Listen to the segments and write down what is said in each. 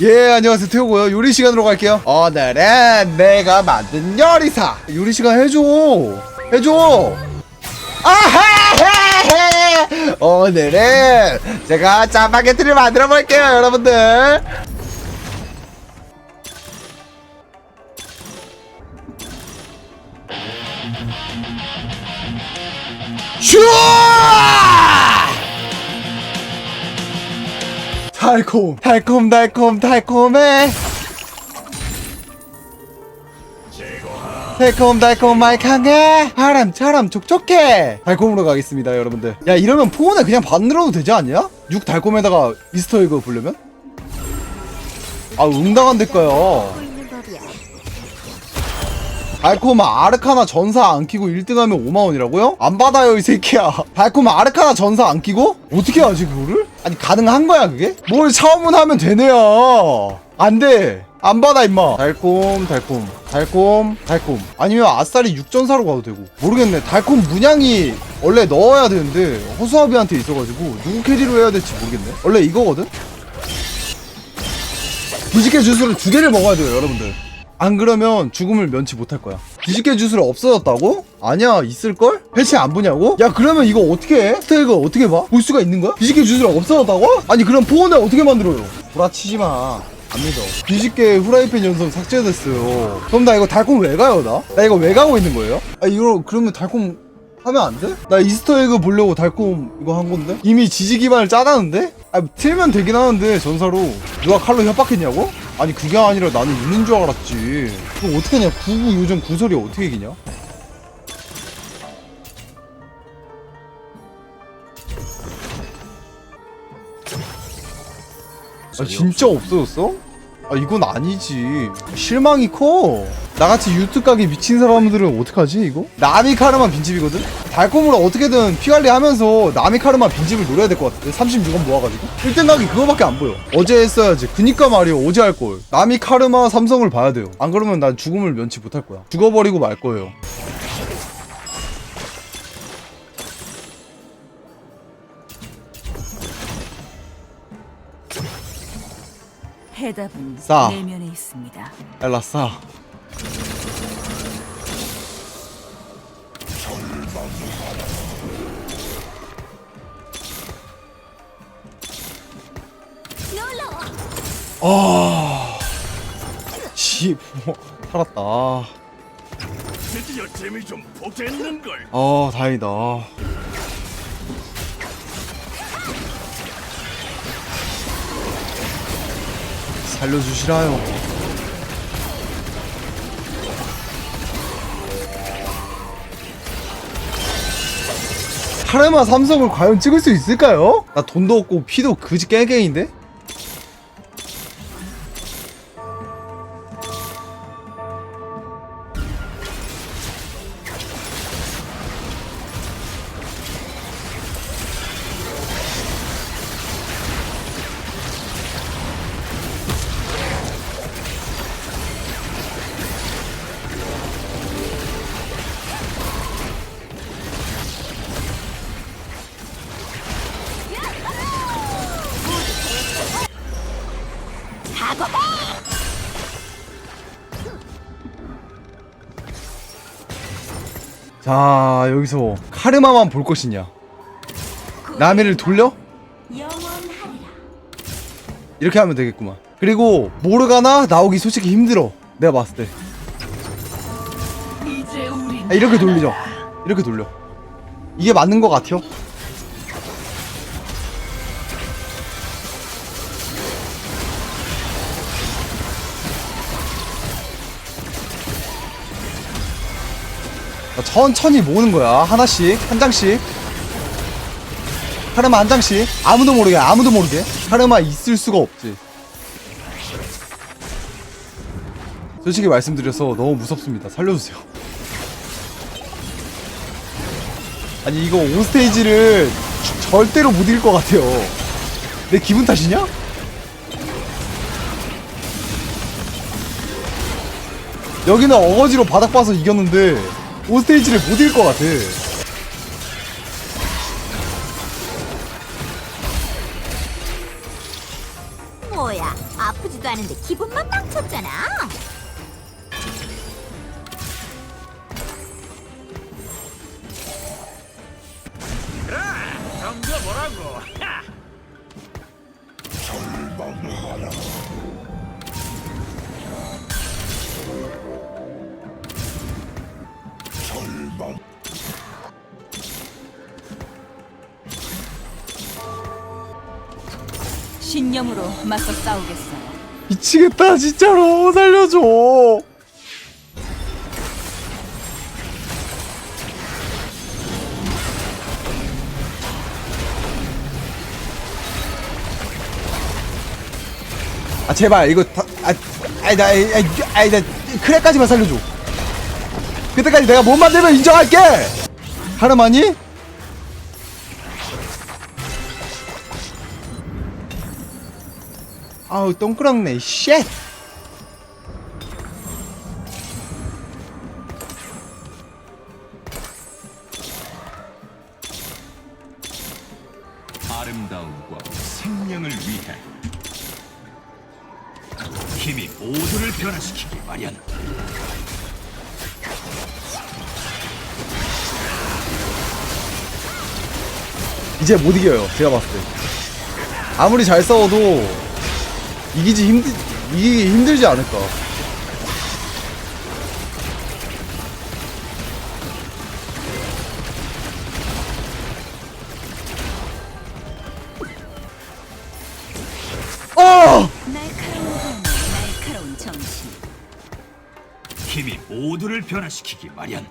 예 안녕하세요. 태우고요. 요리 시간으로 갈게요. 오늘은 내가 만든 요리사. 요리 시간 해줘. 해줘. 아하 오늘은 제가 짜파게티를 만들어 볼게요 여러분들. 슈 달콤 달콤 달콤 달콤해 달콤 달콤 말캉해 바람처럼 촉촉해 달콤으로 가겠습니다 여러분들 야 이러면 포온에 그냥 반으로도 되지 않냐? 6 달콤에다가 이스터에그 보려면? 아 응당 안 될까요. 달콤 아르카나 전사 안 끼고 1등하면 5만원이라고요? 안 받아요 이 새끼야 달콤 아르카나 전사 안 끼고? 어떻게 하지 그거를? 아니 가능한 거야 그게? 뭘 처음은 하면 되네요 안돼 안 받아 임마 달콤 달콤 달콤 달콤 아니면 아싸리 6전사로 가도 되고 모르겠네 달콤 문양이 원래 넣어야 되는데 허수아비한테 있어가지고 누구 캐리로 해야 될지 모르겠네 원래 이거거든? 뒤집개 주스를 두 개를 먹어야 돼요 여러분들 안 그러면 죽음을 면치 못할 거야 뒤집개 주스를 없어졌다고? 아니야 있을걸? 패치 안 보냐고? 야 그러면 이거 어떻게 해? 스테이크 어떻게 봐? 볼 수가 있는 거야? 뒤집개 주스를 없어졌다고? 아니 그럼 포온을 어떻게 만들어요? 구라치지 마 안 믿어 뒤집개 후라이팬 연성 삭제됐어요 그럼 나 이거 달콤 왜 가요 나? 나 이거 왜 가고 있는 거예요? 아 이거 그러면 달콤 하면 안 돼? 나 이스터에그 보려고 달콤 이거 한 건데? 이미 지지 기반을 짜놨는데? 아 틀면 되긴 하는데 전사로 누가 칼로 협박했냐고? 아니 그게 아니라 나는 있는 줄 알았지. 그럼 어떻게 냐? 구구 요즘 구설이 어떻게 이기냐? 아 진짜 없어졌어? 아 이건 아니지. 실망이 커 나같이 유튜브 가게 미친 사람들은 어떡하지 이거? 나미카르만 빈집이거든? 달콤으로 어떻게든 피관리 하면서 나미카르만 빈집을 노려야 될 것 같아 36원 모아가지고? 1등 가기 그거밖에 안 보여. 어제 했어야지. 그니까 말이야 어제 할걸. 나미카르마 삼성을 봐야 돼요. 안 그러면 난 죽음을 면치 못할 거야. 죽어버리고 말 거예요. 해답은 싸. 내면에 있습니다. 엘라 싸 아, 씨, 뭐, 살았다. 드디어 재미 좀 보겠는 걸 아, 다행이다. 살려주시라요. 카레마 삼성을 과연 찍을 수 있을까요? 나 돈도 없고 피도 그지 깽깽인데? 자, 여기서 카르마만 볼 것이냐? 라면을 돌려? 이렇게 하면 되겠구만. 그리고 모르가나 나오기 솔직히 힘들어. 내가 봤을 때. 아, 이렇게 돌리죠. 이렇게 돌려. 이게 맞는 것 같아요. 천천히 모으는 거야. 하나씩, 한 장씩. 카르마 한 장씩. 아무도 모르게, 아무도 모르게. 카르마 있을 수가 없지. 솔직히 말씀드려서 너무 무섭습니다. 살려주세요. 아니 이거 5스테이지를 절대로 못 이길 것 같아요 내 기분 탓이냐? 여기는 어거지로 바닥 봐서 이겼는데 5스테이지를 못 이길 것 같아 뭐야? 아프지도 않 가는데 기분만 망쳤잖아. 신념으로 맞서 싸우겠어요. 미치겠다 진짜로 살려줘 아 제발 이거 다 아, 아이 나 아이, 아이, 나 크랙까지만 살려줘 그때까지 내가 못 만들면 인정할게 하르마니? 아우 똥그랑네. 쉣! 아름다움과 생명을 위해 힘이 모두를 변화시키기 마련. 이제 못 이겨요. 제가 봤을 때. 아무리 잘 싸워도 이기지 힘들 이기기 힘들지 않을까 어! 날카로운 검, 날카로운 정신. 힘이 모두를 변화시키기 마련.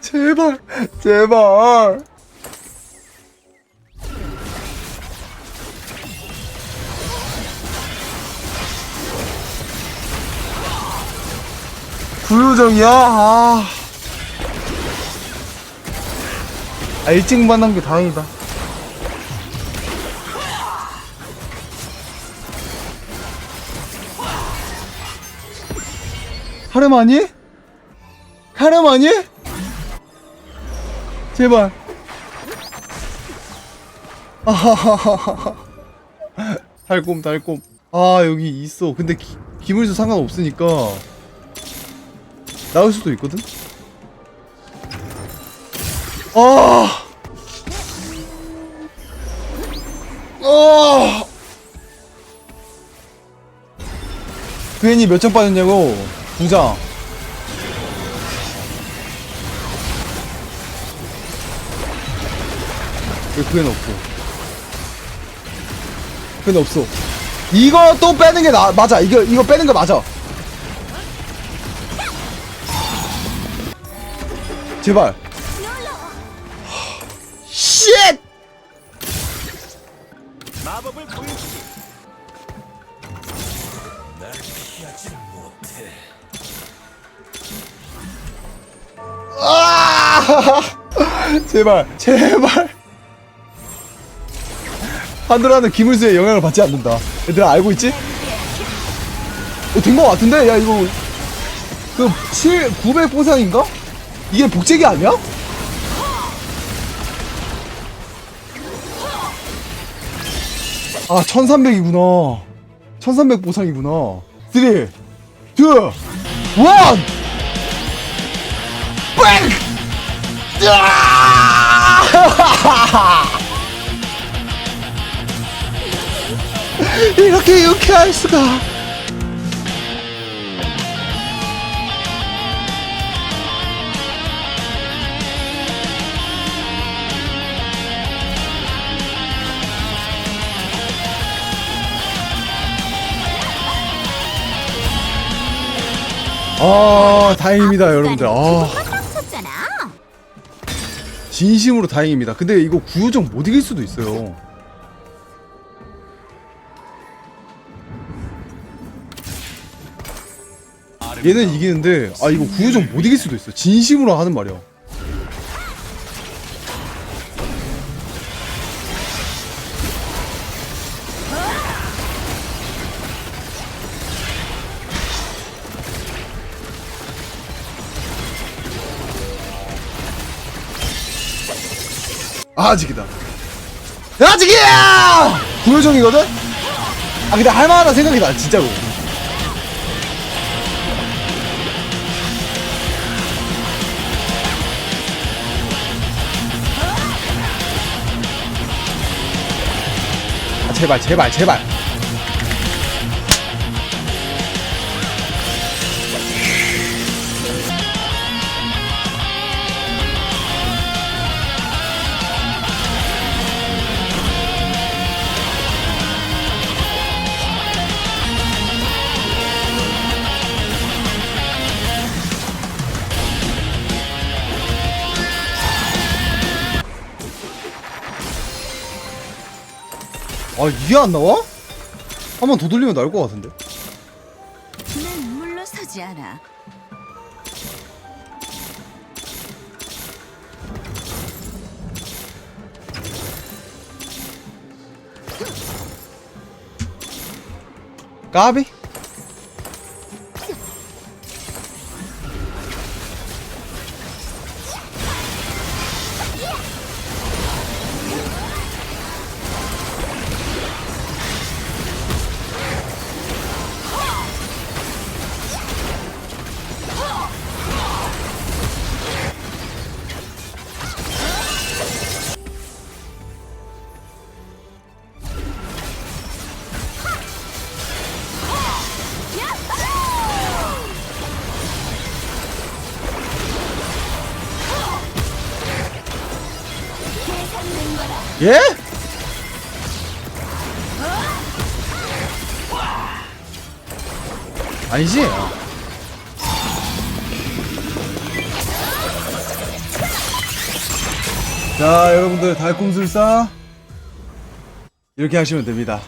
제발 제발 구요정이야? 아. 아 일찍 만난 게 다행이다 하르마니? 하르마니? 제발. 아하하하하. 달콤 달콤. 아 여기 있어. 근데 기, 기물수 상관없으니까 나올 수도 있거든. 아. 아. 괜히 몇점 빠졌냐고. 두 장. 왜 그게는 없고 그게는 없어 이거 또 빼는 게 나, 맞아 이거 이거 빼는 거 맞아 제발 쉣 마법을 보여주지. 날 피하지 못해. 아 제발 제발 한드라는 기물수의 영향을 받지 않는다 얘들아 알고 있지? 어, 된거 같은데? 야 이거 그 7, 900 보상인가? 이게 복제기 아니야? 아 1300이구나 1300 보상이구나 3 2 1 뺑! 이렇게 유쾌할 수가. 아, 다행입니다, 여러분들. 아. 진심으로 다행입니다. 근데 이거 구요정 못 이길 수도 있어요. 얘는 이기는데 아 이거 구요정 못 이길 수도 있어. 진심으로 하는 말이야. 아직이다. 아직이야! 구요정이거든? 아 근데 할만하다 생각이 나 진짜로 아 제발 제발 제발 아 이게 안 나와? 한 번 더 돌리면 나올 것 같은데 난 물러서지 않아. 까비? 예? 아니지? 자 여러분들 달콤술사 이렇게 하시면 됩니다